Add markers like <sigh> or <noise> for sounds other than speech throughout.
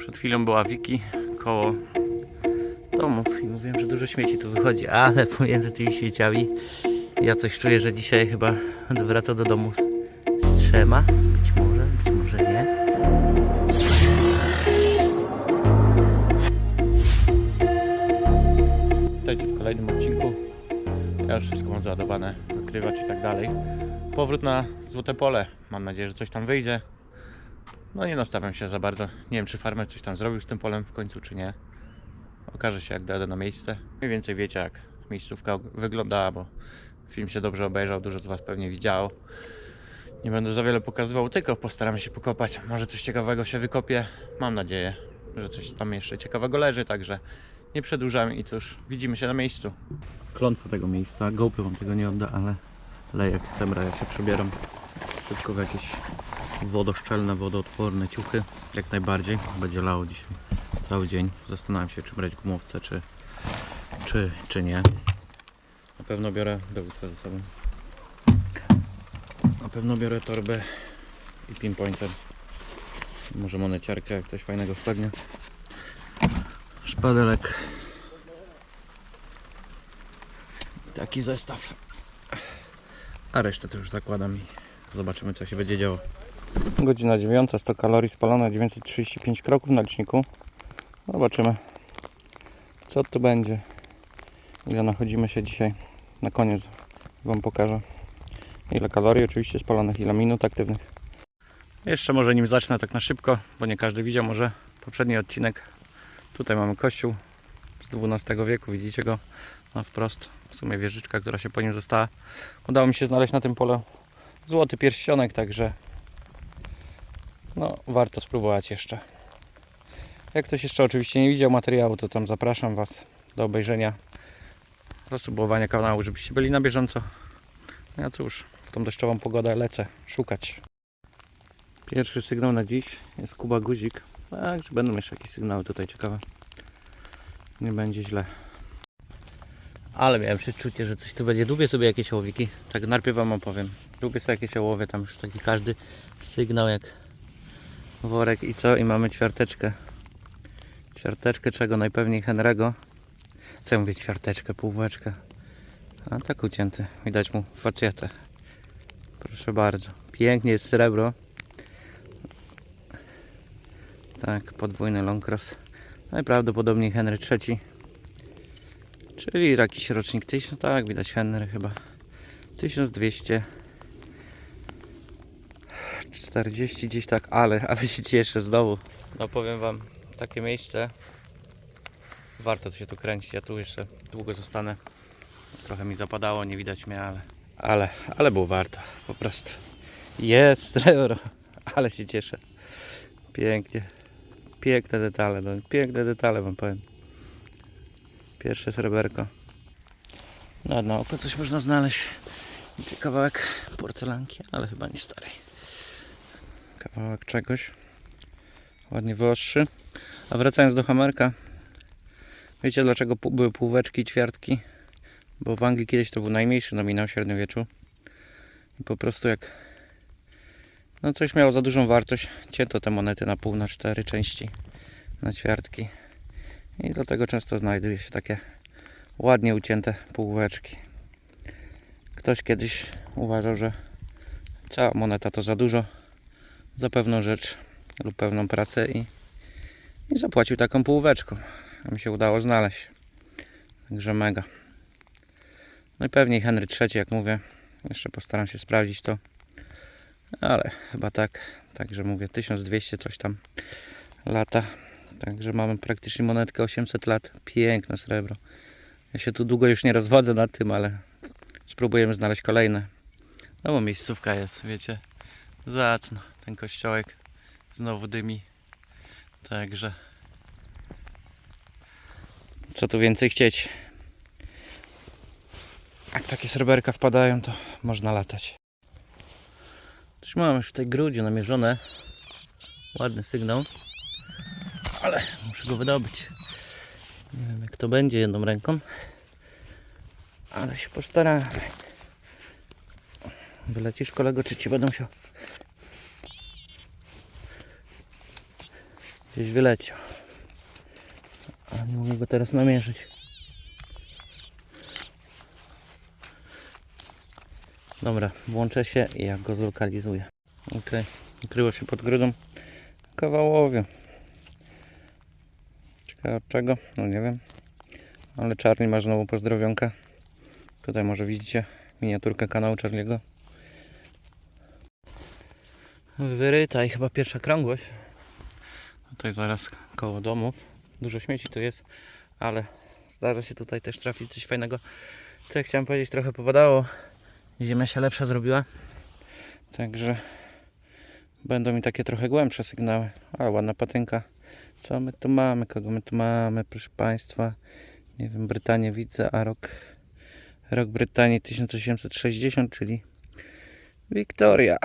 Przed chwilą była Wiki koło domów i mówiłem, że dużo śmieci tu wychodzi, ale pomiędzy tymi śmieciami ja coś czuję, że dzisiaj chyba będę wracał do domu z, trzema. Być może, być może nie. Witajcie w kolejnym odcinku. Ja już wszystko mam załadowane, nakrywacz i tak dalej. Powrót na Złote Pole. Mam nadzieję, że coś tam wyjdzie. No nie nastawiam się za bardzo. Nie wiem, czy farmer coś tam zrobił z tym polem w końcu, czy nie. Okaże się, jak dojadę na miejsce. Mniej więcej wiecie, jak miejscówka wyglądała, bo film się dobrze obejrzał, dużo z Was pewnie widziało. Nie będę za wiele pokazywał, tylko postaramy się pokopać. Może coś ciekawego się wykopie. Mam nadzieję, że coś tam jeszcze ciekawego leży, także nie przedłużamy i cóż, widzimy się na miejscu. Klątwa tego miejsca, GoPro wam tego nie odda, ale lejek z semra, jak się przebieram. Tylko w jakieś wodoszczelne, wodoodporne ciuchy. Jak najbardziej. Będzie lało dzisiaj cały dzień. Zastanawiam się, czy brać gumowce, czy, czy, czy nie. Na pewno biorę bełysę ze sobą. Na pewno biorę torbę i pinpointer. Może moneciarkę, jak coś fajnego wpadnie. Szpadelek. Taki zestaw. A resztę to już zakładam i zobaczymy co się będzie działo. Godzina 9, 100 kalorii spalone, 935 kroków na liczniku. Zobaczymy co tu będzie. Ile nachodzimy się dzisiaj. Na koniec Wam pokażę. Ile kalorii oczywiście spalonych, ile minut aktywnych. Jeszcze może nim zacznę tak na szybko, bo nie każdy widział może poprzedni odcinek. Tutaj mamy kościół z XII wieku, widzicie go na wprost. W sumie wieżyczka, która się po nim została. Udało mi się znaleźć na tym polu złoty pierścionek, także no warto spróbować jeszcze. Jak ktoś jeszcze oczywiście nie widział materiału, to tam zapraszam Was do obejrzenia, zasubowania kanału, żebyście byli na bieżąco. No Ja cóż, w tą deszczową pogodę lecę szukać. Pierwszy sygnał na dziś jest Kuba Guzik. Także będą jeszcze jakieś sygnały tutaj ciekawe. Nie będzie źle. Ale miałem przeczucie, że coś tu będzie. Lubię sobie jakieś ołowiki. Tak najpierw wam opowiem. Lubię sobie jakieś ołowie, tam już taki każdy sygnał jak worek i co? I mamy ćwiarteczkę. Ćwiarteczkę czego? Najpewniej Henry'ego. Co ja mówię? Ćwiarteczkę, półweczkę. A tak ucięty. Widać mu facjetę. Proszę bardzo. Pięknie jest srebro. Tak, podwójny long cross. Najprawdopodobniej Henry III. Czyli jakiś rocznik 1000, no tak, widać Henry chyba. 1240 gdzieś tak, ale, ale się cieszę znowu. No powiem wam, takie miejsce. Warto się tu kręcić, ja tu jeszcze długo zostanę. Trochę mi zapadało, nie widać mnie, ale, ale, ale było warto, po prostu. Jest, euro, <laughs> ale się cieszę. Pięknie. Piękne detale, no, piękne detale wam powiem. Pierwsze sreberko. Na na oko coś można znaleźć. Kawałek porcelanki, ale chyba nie starej. Kawałek czegoś. Ładnie wyostrzy. A wracając do hamerka. Wiecie dlaczego były półweczki ćwiartki? Bo w Anglii kiedyś to był najmniejszy nominał średniowieczu. I po prostu jak no coś miało za dużą wartość, cięto te monety na pół, na cztery części, na ćwiartki. I dlatego często znajduje się takie ładnie ucięte półeczki. Ktoś kiedyś uważał, że cała moneta to za dużo za pewną rzecz lub pewną pracę i, i zapłacił taką półweczką. A mi się udało znaleźć. Także mega. No i pewnie Henry III, jak mówię, jeszcze postaram się sprawdzić to. Ale chyba tak. Także mówię 1200 coś tam lata. Także mamy praktycznie monetkę 800 lat. Piękne srebro. Ja się tu długo już nie rozwodzę nad tym, ale spróbujemy znaleźć kolejne. No bo miejscówka jest, wiecie. Zacna. Ten kościołek znowu dymi. Także co tu więcej chcieć. Jak takie sreberka wpadają, to można latać. Już mam już w tej grudzie namierzone. Ładny sygnał. Ale muszę go wydobyć. Nie wiem jak to będzie jedną ręką. Ale się postaramy. Wylecisz kolego, czy ci będą się... Gdzieś wyleciał. A nie mogę go teraz namierzyć. Dobra, włączę się i jak go zlokalizuję. Ok, ukryło się pod grudą. Kawałowie. Ciekawe od czego? No nie wiem. Ale Czarny ma znowu pozdrowionkę. Tutaj może widzicie miniaturkę kanału Czarniego. Wyryta i chyba pierwsza krągłość. Tutaj zaraz koło domów. Dużo śmieci tu jest, ale zdarza się tutaj też trafić coś fajnego. Co ja chciałem powiedzieć, trochę popadało. Ziemia się lepsza zrobiła. Także będą mi takie trochę głębsze sygnały. Ale ładna patynka. Co my tu mamy? Kogo my tu mamy? Proszę Państwa. Nie wiem, Brytanię widzę, a rok, rok Brytanii 1860, czyli Wiktoria.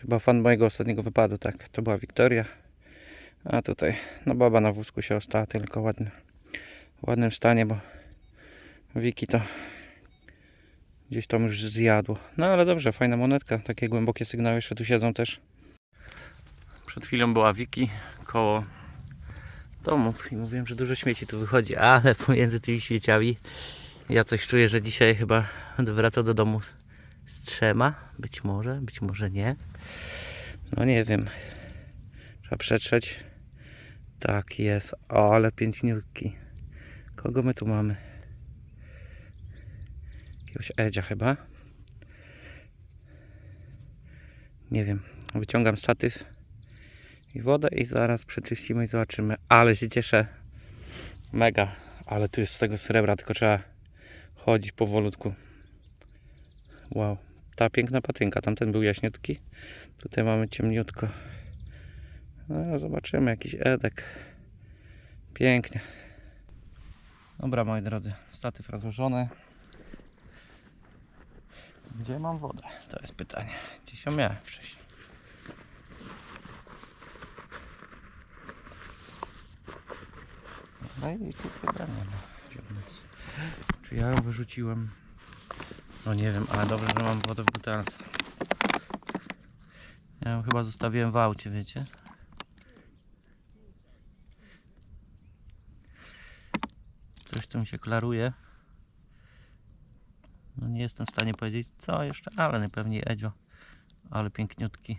Chyba fan mojego ostatniego wypadu, tak. To była Wiktoria. A tutaj, no baba na wózku się ostała, tylko ładny, w ładnym stanie, bo Wiki to gdzieś tam już zjadło. No ale dobrze, fajna monetka. Takie głębokie sygnały jeszcze tu siedzą też. Przed chwilą była Wiki koło domów i mówiłem, że dużo śmieci tu wychodzi, ale <laughs> pomiędzy tymi śmieciami ja coś czuję, że dzisiaj chyba będę wracał do domu z- trzema. Być może, być może nie. No nie wiem. Trzeba przetrzeć. Tak jest. O, ale pięćniutki. Kogo my tu mamy? Jakiegoś Edzia chyba. Nie wiem. Wyciągam statyw i wodę i zaraz przeczyścimy i zobaczymy. Ale się cieszę. Mega. Ale tu jest z tego srebra, tylko trzeba chodzić powolutku. Wow. Ta piękna patynka. Tamten był jaśniutki. Tutaj mamy ciemniutko. No, zobaczymy. Jakiś edek. Pięknie. Dobra, moi drodzy. Statyw rozłożony. Gdzie mam wodę? To jest pytanie. Gdzieś ją miałem wcześniej. No i tu chyba nie ma. Czy ja ją wyrzuciłem? No nie wiem, ale dobrze, że mam wodę w butelce. Ja ją chyba zostawiłem w aucie, wiecie? Coś tu mi się klaruje. No nie jestem w stanie powiedzieć co jeszcze, ale najpewniej Edzio. Ale piękniutki.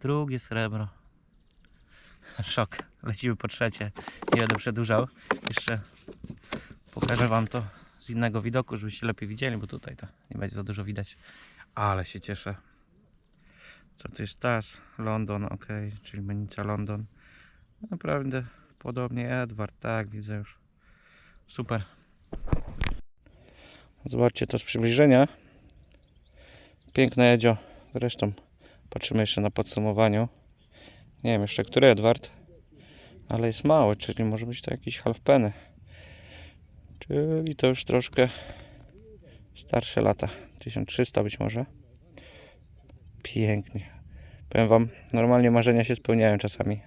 Drugie srebro. <laughs> Szok. Lecimy po trzecie. Nie będę przedłużał. Jeszcze pokażę Wam to z innego widoku, żebyście lepiej widzieli, bo tutaj to nie będzie za dużo widać. Ale się cieszę. Co to jest TAS? London, ok, czyli menica London. Naprawdę podobnie Edward, tak, widzę już. Super. Zobaczcie to z przybliżenia. Piękne Edzio. Zresztą patrzymy jeszcze na podsumowaniu. Nie wiem jeszcze który Edward. Ale jest mały, czyli może być to jakiś half penny. Czyli to już troszkę starsze lata. 1300 być może. Pięknie. Powiem wam, normalnie marzenia się spełniają czasami.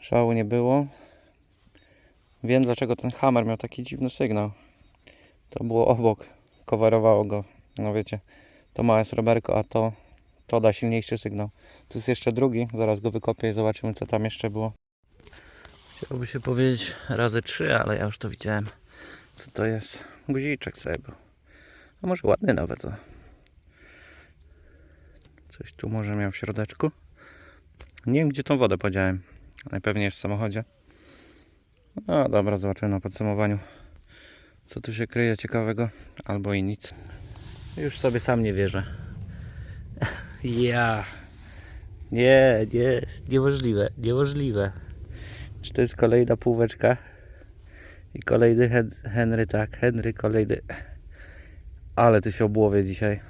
Szału nie było. Wiem dlaczego ten hammer miał taki dziwny sygnał. To było obok. Coverowało go. No wiecie, to małe sreberko, a to, to da silniejszy sygnał. Tu jest jeszcze drugi. Zaraz go wykopię i zobaczymy co tam jeszcze było. Chciałoby się powiedzieć razy trzy, ale ja już to widziałem. Co to jest? Guziczek sobie był. A może ładny nawet. O. Coś tu może miał w środeczku. Nie wiem gdzie tą wodę podziałem. Najpewniej w samochodzie. No dobra, zobaczymy na podsumowaniu. Co tu się kryje ciekawego? Albo i nic. Już sobie sam nie wierzę. <laughs> Ja. Nie, nie, niemożliwe, niemożliwe. Czy to jest kolejna półeczka? I kolejny Hen Henry, tak, Henry kolejny. Ale ty się obłowie dzisiaj.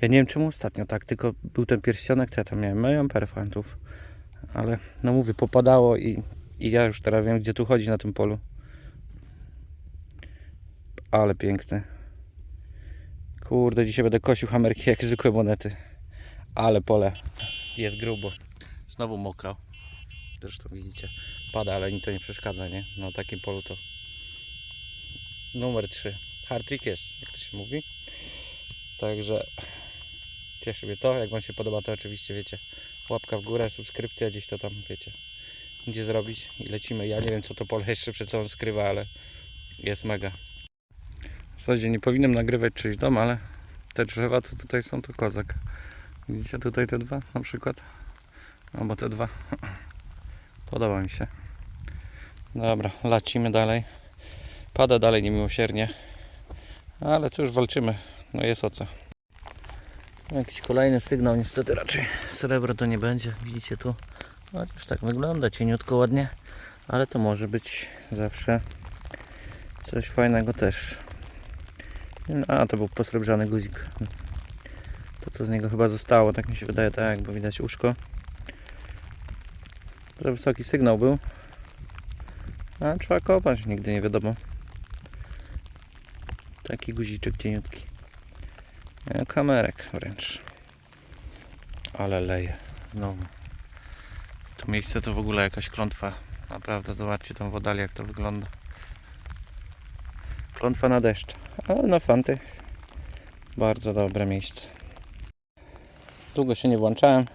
Ja nie wiem czemu ostatnio tak, tylko był ten pierścionek, co ja tam miałem. Miałem perfantów. Ale no mówię, popadało i, i ja już teraz wiem, gdzie tu chodzi na tym polu. Ale piękny. Kurde, dzisiaj będę kosił hamerki jak zwykłe monety. Ale pole jest grubo. Znowu mokro. Zresztą widzicie, pada, ale mi to nie przeszkadza, nie? Na takim polu to numer 3. Hardtrick jest, jak to się mówi. Także cieszy mnie to. Jak Wam się podoba, to oczywiście wiecie, Łapka w górę, subskrypcja gdzieś to tam, wiecie, gdzie zrobić i lecimy. Ja nie wiem co to pole jeszcze przed sobą skrywa, ale jest mega. W zasadzie nie powinienem nagrywać czyjś dom, ale te drzewa co tutaj są to kozak. Widzicie tutaj te dwa na przykład? Albo te dwa. Podoba mi się. Dobra, lecimy dalej. Pada dalej niemiłosiernie. Ale cóż, walczymy. No jest o co. Jakiś kolejny sygnał, niestety raczej srebro to nie będzie. Widzicie tu? No już tak wygląda, cieniutko ładnie. Ale to może być zawsze coś fajnego też. A, to był posrebrzany guzik. To co z niego chyba zostało, tak mi się wydaje, tak, bo widać uszko. Że wysoki sygnał był. A trzeba kopać, nigdy nie wiadomo. Taki guziczek cieniutki. Jak kamerek wręcz. Ale leje znowu. To miejsce to w ogóle jakaś klątwa. Naprawdę, zobaczcie tą wodalię jak to wygląda. Klątwa na deszcz. Ale na fanty bardzo dobre miejsce. Długo się nie włączałem,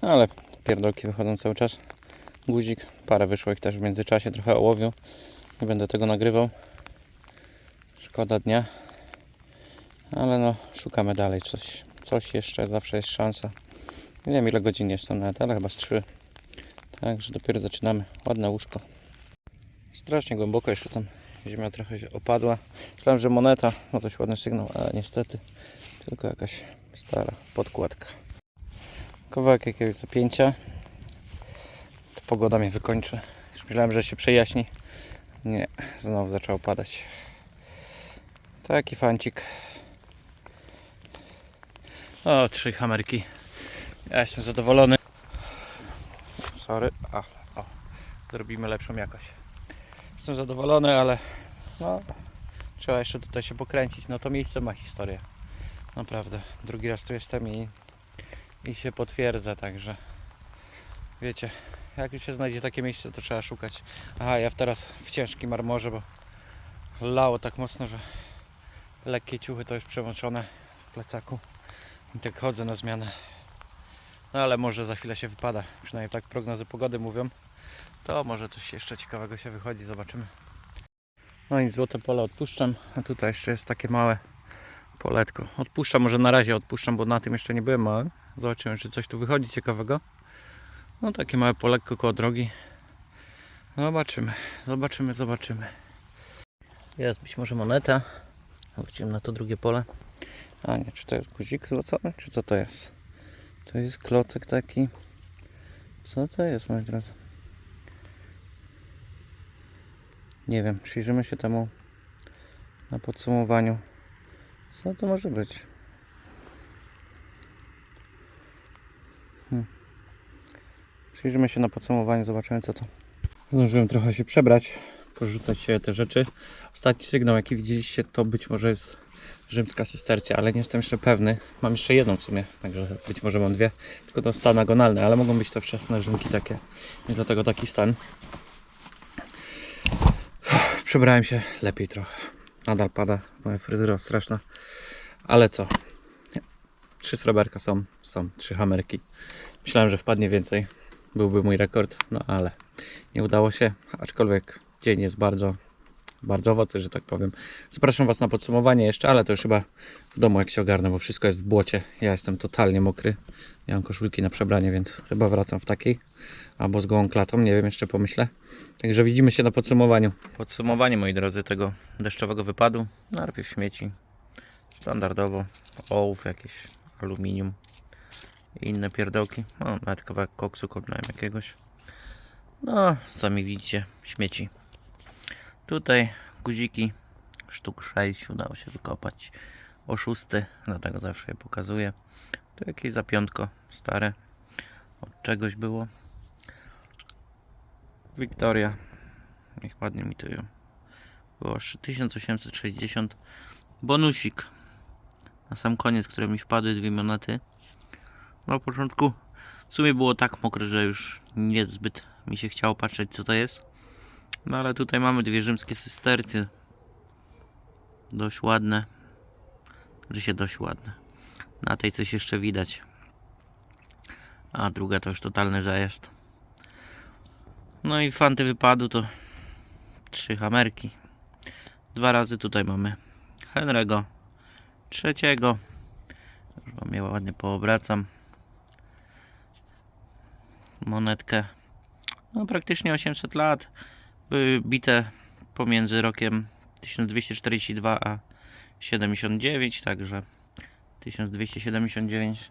ale pierdolki wychodzą cały czas. Guzik, parę wyszło ich też w międzyczasie, trochę ołowiu. Nie będę tego nagrywał. Szkoda dnia. Ale no, szukamy dalej coś. Coś jeszcze, zawsze jest szansa. Nie wiem ile godzin jeszcze nawet, ale chyba z 3. Także dopiero zaczynamy. Ładne łóżko. Strasznie głęboko jeszcze tam ziemia trochę się opadła. Myślałem, że moneta, no dość ładny sygnał, ale niestety tylko jakaś stara podkładka. Kawałek jakiegoś zapięcia. To pogoda mnie wykończy. Już myślałem, że się przejaśni. Nie, znowu zaczęło padać. Taki fancik. O, trzy hamerki. Ja jestem zadowolony. Sorry. A, o, zrobimy lepszą jakość. Jestem zadowolony, ale no, trzeba jeszcze tutaj się pokręcić. No to miejsce ma historię. Naprawdę. Drugi raz tu jestem i, i się potwierdza, także wiecie, jak już się znajdzie takie miejsce, to trzeba szukać. Aha, ja teraz w ciężkim marmorze, bo lało tak mocno, że lekkie ciuchy to już przełączone w plecaku. I tak chodzę na zmianę. No ale może za chwilę się wypada. Przynajmniej tak prognozy pogody mówią. To może coś jeszcze ciekawego się wychodzi, zobaczymy. No i złote pole odpuszczam, a tutaj jeszcze jest takie małe poletko. Odpuszczam, może na razie odpuszczam, bo na tym jeszcze nie byłem małym. Zobaczymy, czy coś tu wychodzi ciekawego. No takie małe poletko koło drogi. Zobaczymy, zobaczymy, zobaczymy. Jest być może moneta. Wrócimy na to drugie pole. A nie, czy to jest guzik złocony, czy co to jest? To jest klocek taki. Co to jest, moi drodzy? Nie wiem, przyjrzymy się temu na podsumowaniu. Co to może być? Hmm. Przyjrzymy się na podsumowaniu, zobaczymy co to. Zdążyłem trochę się przebrać, porzucać się te rzeczy. Ostatni sygnał, jaki widzieliście, to być może jest rzymska sestercja, ale nie jestem jeszcze pewny. Mam jeszcze jedną w sumie, także być może mam dwie. Tylko to stan agonalny, ale mogą być to wczesne rzymki takie. I dlatego taki stan. Przebrałem się lepiej trochę. Nadal pada, moja fryzura straszna. Ale co? Trzy sreberka są, są trzy hamerki. Myślałem, że wpadnie więcej. Byłby mój rekord, no ale nie udało się. Aczkolwiek dzień jest bardzo, bardzo owocny, że tak powiem. Zapraszam Was na podsumowanie jeszcze, ale to już chyba w domu jak się ogarnę, bo wszystko jest w błocie. Ja jestem totalnie mokry. Nie mam koszulki na przebranie, więc chyba wracam w takiej. Albo z gołą klatą, nie wiem, jeszcze pomyślę. Także widzimy się na podsumowaniu. Podsumowanie, moi drodzy, tego deszczowego wypadu. Najpierw śmieci. Standardowo. Ołów, jakieś aluminium. I inne pierdołki. No, nawet kawałek koksu kopnąłem jakiegoś. No, sami widzicie, śmieci. Tutaj guziki. Sztuk 6 udało się wykopać. O szósty, dlatego zawsze je pokazuję. Tu jakieś zapiątko stare. Od czegoś było. Wiktoria. Niech ładnie mi to ją. Było 1860. Bonusik. Na sam koniec, które mi wpadły dwie monety. Na początku w sumie było tak mokre, że już niezbyt mi się chciało patrzeć co to jest. No ale tutaj mamy dwie rzymskie sestercy. Dość ładne. Że się dość ładne. Na tej coś jeszcze widać. a druga to już totalny zajazd. No i fanty wypadu to trzy hamerki. Dwa razy tutaj mamy Henry'ego, trzeciego. Już wam je ładnie poobracam. Monetkę. No praktycznie 800 lat. Były bite pomiędzy rokiem 1242 a 79, także 1279.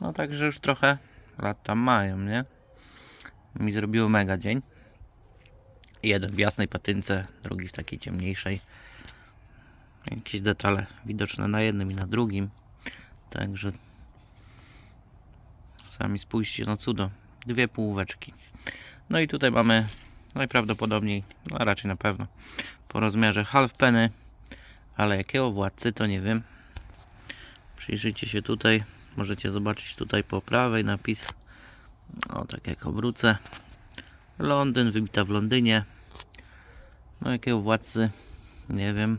No także już trochę lat tam mają, nie? Mi zrobiło mega dzień. Jeden w jasnej patynce, drugi w takiej ciemniejszej. Jakieś detale widoczne na jednym i na drugim. Także sami spójrzcie, no cudo. Dwie półóweczki. No i tutaj mamy najprawdopodobniej, no raczej na pewno, po rozmiarze half penny, ale jakiego władcy to nie wiem. Przyjrzyjcie się tutaj, możecie zobaczyć tutaj po prawej napis, o tak jak obrócę, Londyn, wybita w Londynie. No jakiego władcy, nie wiem,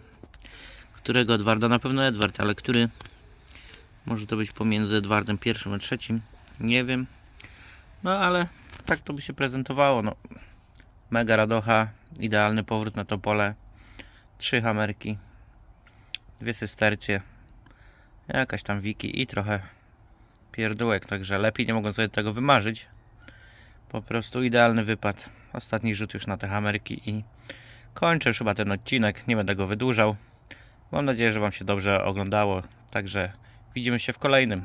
którego Edwarda, na pewno Edward, ale który może to być pomiędzy Edwardem I a III, nie wiem. No ale tak to by się prezentowało, no. Mega radocha, idealny powrót na to pole. Trzy hamerki, dwie sestercie, jakaś tam wiki i trochę pierdółek, także lepiej nie mogą sobie tego wymarzyć. Po prostu idealny wypad. Ostatni rzut już na te hamerki i kończę już chyba ten odcinek, nie będę go wydłużał. Mam nadzieję, że Wam się dobrze oglądało, także widzimy się w kolejnym.